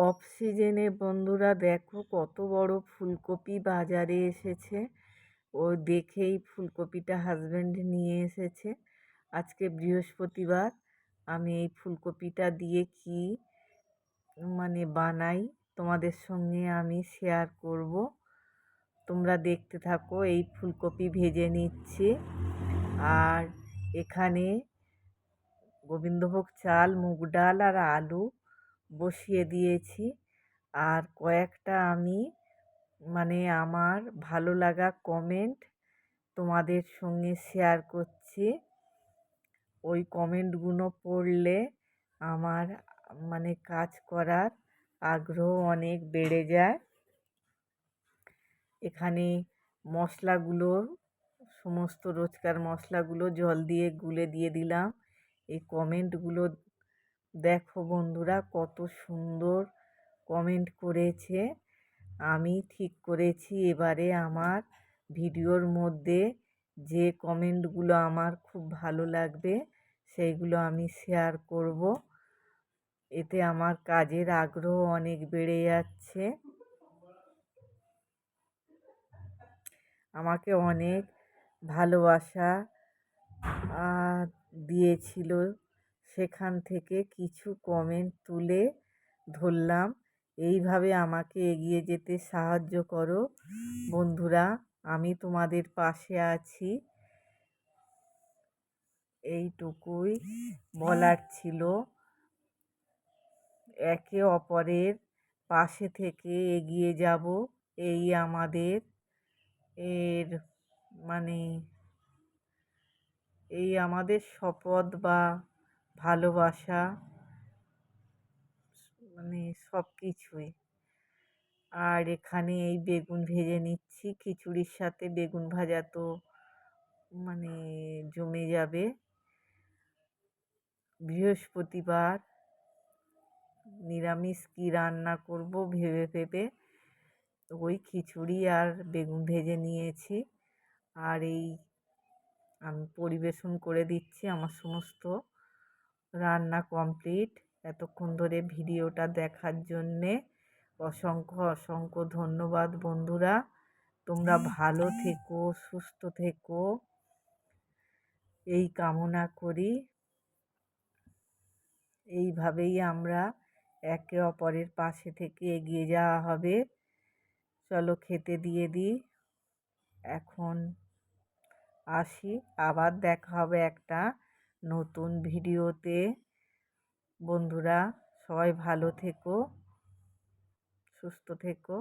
Of সিজনে বন্ধুরা দেখো কত বড় ফুলকপি বাজারে এসেছে। ও দেখেই ফুলকপিটা হাজব্যান্ড নিয়ে এসেছে। আজকে বৃহস্পতিবার, আমি এই ফুলকপিটা দিয়ে কি মানে বানাই তোমাদের সঙ্গে আমি শেয়ার করব। তোমরা দেখতে থাকো, এই ফুলকপি ভেজে নিচ্ছি। আর এখানে গোবিন্দভোগ চাল, মুগ ডাল আর আলু বসিয়ে দিয়েছি। আর কয়েকটা আমি মানে আমার ভালো লাগা কমেন্ট তোমাদের সঙ্গে শেয়ার করছি। ওই কমেন্টগুলো পড়লে আমার মানে কাজ করার আগ্রহ অনেক বেড়ে যায়। এখানে মশলাগুলো, সমস্ত রোজকার মশলাগুলো জল দিয়ে গুলে দিয়ে দিলাম। এই কমেন্টগুলো দেখো বন্ধুরা কত সুন্দর কমেন্ট করেছে। আমি ঠিক করেছি এবারে আমার ভিডিওর মধ্যে যে কমেন্টগুলো আমার খুব ভালো লাগবে সেইগুলো আমি শেয়ার করব। এতে আমার কাজের আগ্রহ অনেক বেড়ে যাচ্ছে। আমাকে অনেক ভালোবাসা দিয়েছিল সেখান থেকে কিছু কমেন্ট তুলে ধরলাম। এইভাবে আমাকে এগিয়ে যেতে সাহায্য করো। বন্ধুরা, আমি তোমাদের পাশে আছি। এইটুকুই বলার ছিল। একে অপরের পাশে থেকে এগিয়ে যাব। এই আমাদের এর মানে এই আমাদের শপথ বা ভালোবাসা মানে সব কিছুই আর এখানে এই বেগুন ভেজে নিচ্ছি, খিচুড়ির সাথে বেগুন ভাজা তো মানে জমে যাবে। বৃহস্পতিবার নিরামিষ কী রান্না করব ভেবে ভেবে ওই খিচুড়ি আর বেগুন ভেজে নিয়েছি। আর এই আমি পরিবেশন করে দিচ্ছি আমার সমস্ত রান্না কমপ্লিট এতক্ষণ ধরে ভিডিওটা দেখার জন্যে অসংখ্য অসংখ্য ধন্যবাদ বন্ধুরা। তোমরা ভালো থেকো, সুস্থ থেকো। এই কামনা করি। এইভাবেই আমরা একে অপরের পাশে থেকে এগিয়ে যাওয়া হবে। চলো খেতে দিয়ে দিই। এখন আসি, আবার দেখা হবে একটা নতুন ভিডিওতে। বন্ধুরা সবাই ভালো থেকো সুস্থ থেকো।